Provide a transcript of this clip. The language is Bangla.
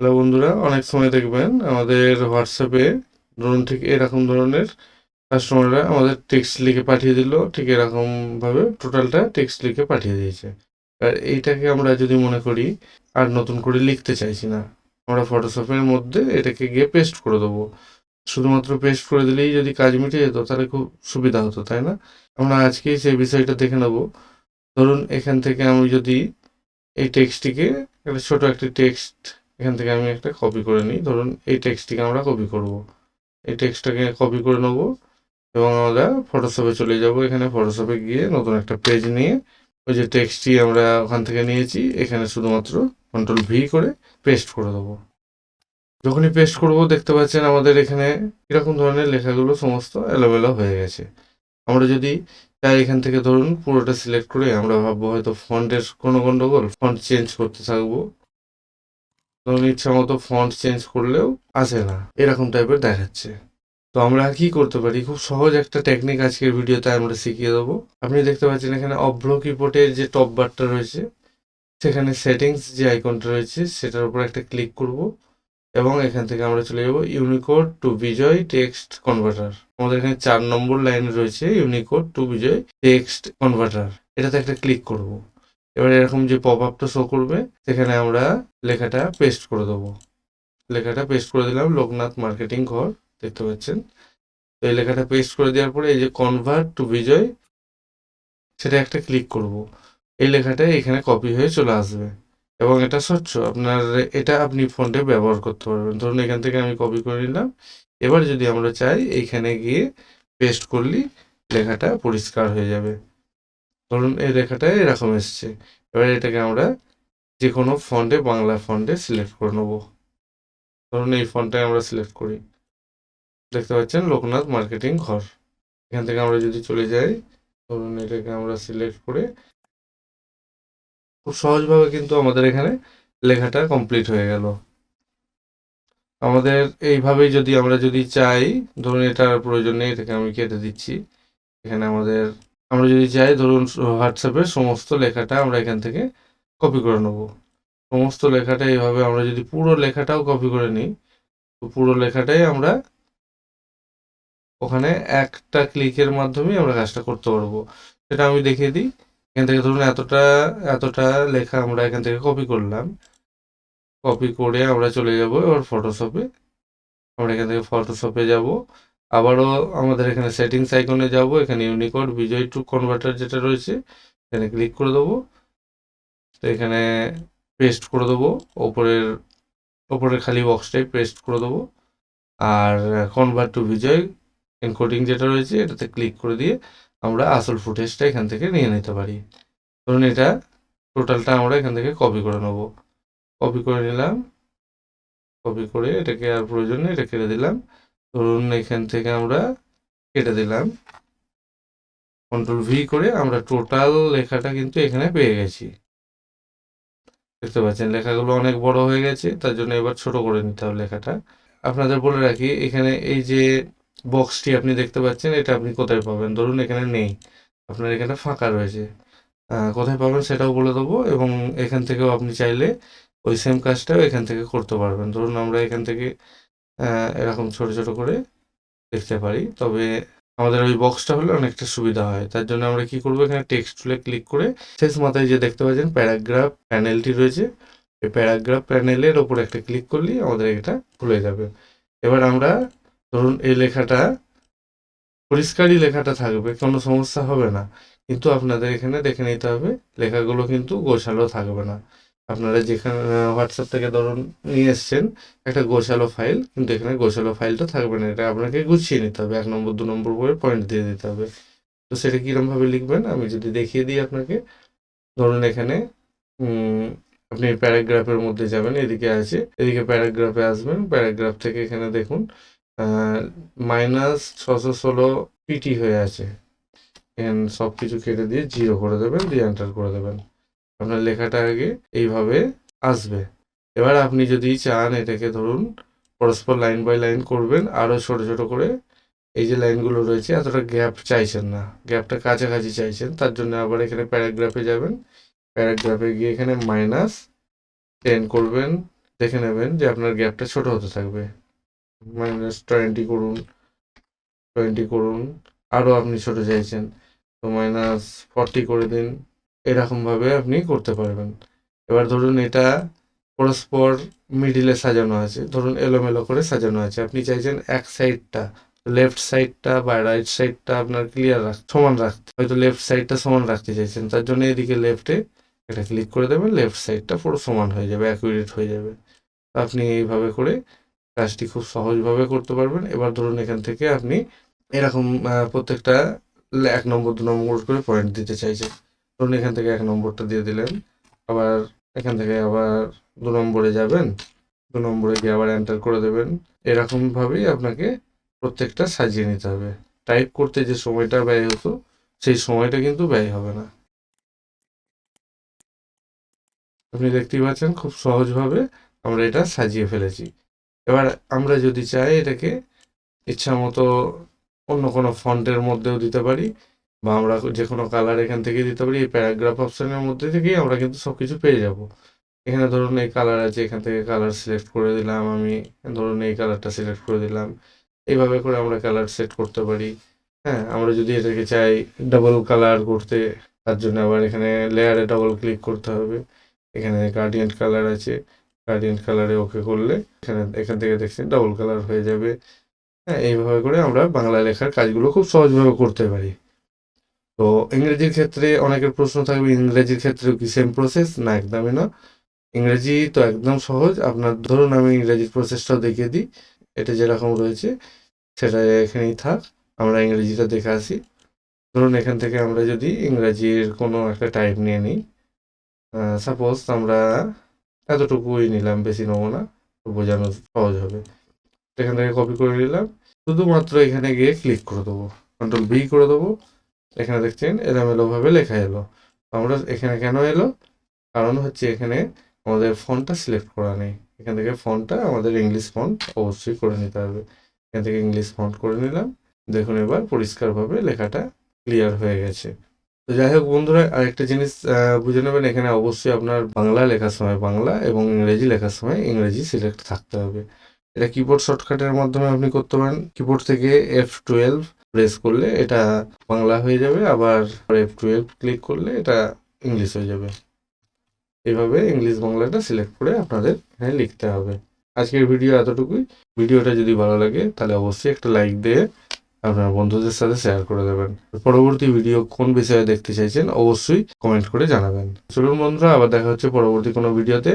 হ্যালো বন্ধুরা, অনেক সময় দেখবেন আমাদের হোয়াটসঅ্যাপে ধরুন ঠিক এরকম ধরনের কাস্টমাররা আমাদের টেক্সট লিখে পাঠিয়ে দিল, ঠিক এরকমভাবে টোটালটা টেক্সট লিখে পাঠিয়ে দিয়েছে। আর এইটাকে আমরা যদি মনে করি, আর নতুন করে লিখতে চাইছি না, আমরা ফটোশপের মধ্যে এটাকে গিয়ে পেস্ট করে দেবো। শুধুমাত্র পেস্ট করে দিলেই যদি কাজ মিটে যেত, তাহলে খুব সুবিধা হতো, তাই না? আমরা আজকেই সেই বিষয়টা দেখে নেব। ধরুন এখান থেকে আমি যদি এই টেক্সটটিকে একটা ছোট একটি টেক্সট এখান থেকে আমি একটা কপি করে নিই। ধরুন, এই টেক্সটটিকে আমরা কপি করব। এই টেক্সটটাকে কপি করে নেব এবং আমরা ফটোশপে চলে যাব। এখানে ফটোশপে গিয়ে নতুন একটা পেজ নিয়ে ওই যে টেক্সটটি আমরা ওখান থেকে নিয়েছি, এখানে শুধুমাত্র কন্ট্রোল ভি করে পেস্ট করে দেবো। যখনই পেস্ট করব, দেখতে পাচ্ছেন আমাদের এখানে এরকম ধরনের লেখাগুলো সমস্ত এলোমেলো হয়ে গেছে। আমরা যদি তাই এখান থেকে ধরুন, পুরোটা সিলেক্ট করে আমরা ভাববো হয়তো ফন্টের কোনো গন্ডগোল ফন্ট চেঞ্জ করতে থাকব। ধরুন ইচ্ছা মতো ফন্ট চেঞ্জ করলেও আসে না। এরকম টাইপের দেখাচ্ছে। তো আমরা কি করতে পারি? খুব সহজ একটা টেকনিক আজকের ভিডিওতে আমরা শিখিয়ে দেবো। আপনি দেখতে পাচ্ছেন এখানে অভ্র কিবোর্ডের যে টপ বারটা রয়েছে, সেখানে সেটিংস যে আইকনটা রয়েছে, সেটার উপর একটা ক্লিক করব এবং এখান থেকে আমরা চলে যাব Unicode to Bijoy text converter আমাদের এখানে চার নম্বর লাইন রয়েছে Unicode to Bijoy text converter এটাতে একটা ক্লিক করব। এবার এরকম যে পপ আপটা শো করবে, সেখানে আমরা লেখাটা পেস্ট করে দেবো। লেখাটা পেস্ট করে দিলাম, লোকনাথ মার্কেটিং ঘর, দেখতে পাচ্ছেন? তো এই লেখাটা পেস্ট করে দেওয়ার পরে এই যে কনভার্ট টু বিজয়, সেটা একটা ক্লিক করব। এই লেখাটা এখানে কপি হয়ে চলে আসবে। এবং এটা স্বচ্ছ, আপনার এটা আপনি ফোনটে ব্যবহার করতে পারবেন। ধরুন এখান থেকে আমি কপি করে নিলাম। এবার যদি আমরা চাই, এইখানে গিয়ে পেস্ট করলি লেখাটা পরিষ্কার হয়ে যাবে। ধরুন এই লেখাটা এরকম এসছে। এবার এটাকে আমরা যে কোনো ফন্টে বাংলা ফন্টে সিলেক্ট করে নেব। ধরুন এই ফন্টে আমরা সিলেক্ট করি। দেখতে পাচ্ছেন লোকনাথ মার্কেটিং ঘর। এখান থেকে আমরা যদি চলে যাই, ধরুন এটাকে আমরা সিলেক্ট করে খুব সহজভাবে কিন্তু আমাদের এখানে লেখাটা কমপ্লিট হয়ে গেল। আমাদের এইভাবেই যদি আমরা যদি চাই, ধরুন এটার প্রয়োজন নেই, এটাকে আমি কেটে দিচ্ছি। এখানে আমাদের আমরা যদি চাই ধরুন হোয়াটসঅ্যাপের সমস্ত লেখাটা আমরা এখান থেকে কপি করে নেব। সমস্ত লেখাটা এইভাবে আমরা যদি পুরো লেখাটাও কপি করে নিই, তো পুরো লেখাটাই আমরা ওখানে একটা ক্লিকের মাধ্যমে আমরা কাজটা করতে পারব। সেটা আমি দেখিয়ে দিই। এখান থেকে ধরুন, এতটা এতটা লেখা আমরা এখান থেকে কপি করলাম। কপি করে আমরা চলে যাব এবার ফটোশপে আমরা এখান থেকে ফটোশপে যাব। আবারও আমাদের এখানে সেটিংস আইকনে যাব। এখানে ইউনিকোড বিজয় টু কনভার্টার যেটা রয়েছে, এখানে ক্লিক করে দেবো। তো এখানে পেস্ট করে দেবো। ওপরের ওপরের খালি বক্সটাই পেস্ট করে দেবো। আর কনভার্ট টু বিজয় এনকোডিং যেটা রয়েছে, এটাতে ক্লিক করে দিয়ে আমরা আসল ফুটেজটা এখান থেকে নিয়ে নিতে পারি। ধরুন এটা টোটালটা আমরা এখান থেকে কপি করে নেব। কপি করে নিলাম। কপি করে এটাকে আর প্রয়োজনে এটা কেটে দিলাম। ধরুন এখান থেকে আমরা কেটে দিলাম। কন্ট্রোল ভি করে আমরা টোটাল লেখাটা কিন্তু এখানে পেয়ে গেছি। দেখতে পাচ্ছেন, লেখাগুলো অনেক বড় হয়ে গেছে, তার জন্য এবার ছোট করে নিতে হবে লেখাটা। আপনাদের বলে রাখি, এখানে এই যে বক্সটি আপনি দেখতে পাচ্ছেন, এটা আপনি কোথায় পাবেন? ধরুন এখানে নেই, আপনার এখানে ফাঁকা রয়েছে। কোথায় পাবেন সেটাও বলে দেবো এবং এখান থেকেও আপনি চাইলে ওই সেম কাজটাও এখান থেকে করতে পারবেন। ধরুন আমরা এখান থেকে এরকম ছোট ছোট করে দেখতে পারি। তবে আমাদের ওই বক্সটা হলে অনেকটা সুবিধা হয়। তার জন্য আমরা কি করব এখানে টেক্সট টুলে ক্লিক করে শেষ মাথায় যে দেখতে পাচ্ছেন প্যারাগ্রাফ প্যানেলটি রয়েছে এই প্যারাগ্রাফ প্যানেলের ওপর একটা ক্লিক করলেই আমাদের এটা খুলে যাবে। এবার আমরা ধরুন এই লেখাটা পরিষ্কারই লেখাটা থাকবে কোনো সমস্যা হবে না। কিন্তু আপনাদের এখানে দেখে নিতে হবে লেখাগুলো কিন্তু গোছালো থাকবে না। আপনারা যেখানে হোয়াটসঅ্যাপ থেকে ধরুন নিয়ে এসছেন, একটা গোছালো ফাইল কিন্তু এখানে গোছালো ফাইলটা থাকবে না। এটা আপনাকে গুছিয়ে নিতে হবে, এক নম্বর, দু নম্বর করে পয়েন্ট দিয়ে দিতে হবে। তো সেটা কীরকমভাবে লিখবেন, আমি যদি দেখিয়ে দিই আপনাকে। ধরুন এখানে আপনি প্যারাগ্রাফের মধ্যে যাবেন, এদিকে আছে, এদিকে প্যারাগ্রাফে আসবেন, প্যারাগ্রাফ থেকে এখানে দেখুন মাইনাস ছশো ষোলো পিটি হয়ে আছে। এখানে সব কিছু কেটে দিয়ে জিরো করে দেবেন, দিয়ে এন্টার করে দেবেন। আপনার লেখাটা আগে এইভাবে আসবে। এবার আপনি যদি চান এটাকে ধরুন পরস্পর লাইন বাই লাইন করবেন, আরও ছোট ছোট করে এই যে লাইনগুলো রয়েছে, এতটা গ্যাপ চাইছেন না। গ্যাপটা কাছাকাছি চাইছেন, তার জন্য আবার এখানে প্যারাগ্রাফে যাবেন। প্যারাগ্রাফে গিয়ে এখানে মাইনাস টেন করবেন, দেখে নেবেন যে আপনার গ্যাপটা ছোট হতে থাকবে। মাইনাস টোয়েন্টি করুন টোয়েন্টি করুন, আরও আপনি ছোট চাইছেন। তো মাইনাস ফর্টি করে দিন। এরকমভাবে আপনি করতে পারবেন। এবার ধরুন এটা পরস্পর মিডিলে সাজানো আছে। ধরুন এলোমেলো করে সাজানো আছে। আপনি চাইছেন এক সাইডটা লেফট সাইডটা বা রাইট সাইডটা আপনার ক্লিয়ার রাখ, সমান রাখতে। হয়তো লেফট সাইডটা সমান রাখতে চাইছেন, তার জন্য এদিকে লেফটে এটা ক্লিক করে দেবেন লেফট সাইডটা পুরো সমান হয়ে যাবে অ্যাকুরেট হয়ে যাবে। আপনি এইভাবে করে কাজটি খুব সহজভাবে করতে পারবেন। এবার ধরুন এখান থেকে আপনি এরকম প্রত্যেকটা এক নম্বর, দু নম্বর করে পয়েন্ট দিতে চাইছেন। ধরুন এখান থেকে এক নম্বরটা দিয়ে দিলেন, আবার এখান থেকে আবার দু নম্বরে যাবেন, দু নম্বরে গিয়ে আবার এন্টার করে দেবেন। এরকমভাবেই আপনাকে প্রত্যেকটা সাজিয়ে নিতে হবে। টাইপ করতে যে সময়টা ব্যয় হতো, সেই সময়টা কিন্তু ব্যয় হবে না। আপনি দেখতেই পাচ্ছেন খুব সহজভাবে আমরা এটা সাজিয়ে ফেলেছি। এবার আমরা যদি চাই এটাকে ইচ্ছা মতো অন্য কোনো ফন্টের মধ্যেও দিতে পারি। বা আমরা যে কোনো কালার এখান থেকে দিতে পারি, এই প্যারাগ্রাফ অপশনের মধ্যে থেকেই আমরা কিন্তু সব কিছু পেয়ে যাব। এখানে ধরুন এই কালার আছে, এখান থেকে কালার সিলেক্ট করে দিলাম আমি, ধরুন এই কালারটা সিলেক্ট করে দিলাম। এইভাবে করে আমরা কালার সেট করতে পারি। হ্যাঁ আমরা যদি এটাকে চাই ডাবল কালার করতে, তার জন্য আবার এখানে লেয়ারে ডাবল ক্লিক করতে হবে। এখানে গার্ডিয়ান কালার আছে গার্ডিয়ান কালারে ওকে করলে এখানে, এখান থেকে দেখছেন ডাবল কালার হয়ে যাবে। হ্যাঁ এইভাবে করে আমরা বাংলা লেখার কাজগুলো খুব সহজভাবে করতে পারি। তো ইংরেজির ক্ষেত্রে অনেকের প্রশ্ন থাকবে, ইংরেজির ক্ষেত্রেও কি সেম প্রসেস না, একদমই না। ইংরেজি তো একদম সহজ। আপনার ধরুন আমি ইংরেজির প্রসেসটাও দেখিয়ে দিই। এটা যেরকম রয়েছে সেটা এখানেই থাক। আমরা ইংরেজিটা দেখে আসি। ধরুন এখান থেকে আমরা যদি ইংরেজির কোনো একটা টাইপ নিয়ে নিই সাপোজ আমরা এতটুকুই নিলাম, বেশি নেব না। বোঝানো সহজ হবে। এখান থেকে কপি করে নিলাম। শুধুমাত্র এখানে গিয়ে ক্লিক করে দেবো। কন্ট্রোল বি করে দেবো। এখানে দেখছেন এলোমেলোভাবে লেখা এলো। আমরা এখানে কেন এলো? কারণ হচ্ছে এখানে আমাদের ফন্টটা সিলেক্ট করা নেই। এখান থেকে ফন্টটা আমাদের ইংলিশ ফন্ট অবশ্যই করে নিতে হবে। এখান থেকে ইংলিশ ফন্ট করে নিলাম। দেখুন এবার পরিষ্কারভাবে লেখাটা ক্লিয়ার হয়ে গেছে। তো যাই হোক বন্ধুরা, আরেকটা জিনিস বুঝে নেবেন, এখানে অবশ্যই আপনার বাংলা লেখার সময় বাংলা এবং ইংরেজি লেখার সময় ইংরেজি সিলেক্ট থাকতে হবে। এটা কিবোর্ড শর্টকাটের মাধ্যমে আপনি করতে পারেন। কিবোর্ড থেকে এফ টুয়েলভ প্রেস করলে এটা বাংলা হয়ে যাবে, আবার এফ টুয়েলভ ক্লিক করলে এটা ইংলিশ হয়ে যাবে। এভাবে ইংলিশ বাংলাটা সিলেক্ট করে আপনাদের এখানে লিখতে হবে। আজকের ভিডিও এতটুকুই। ভিডিওটা যদি ভালো লাগে, তাহলে অবশ্যই একটা লাইক দিয়ে আপনার বন্ধুদের সাথে শেয়ার করে দেবেন। পরবর্তী ভিডিও কোন বিষয়ে দেখতে চাইছেন, অবশ্যই কমেন্ট করে জানাবেন। চলুন বন্ধুরা, আবার দেখা হচ্ছে পরবর্তী কোনো ভিডিওতে।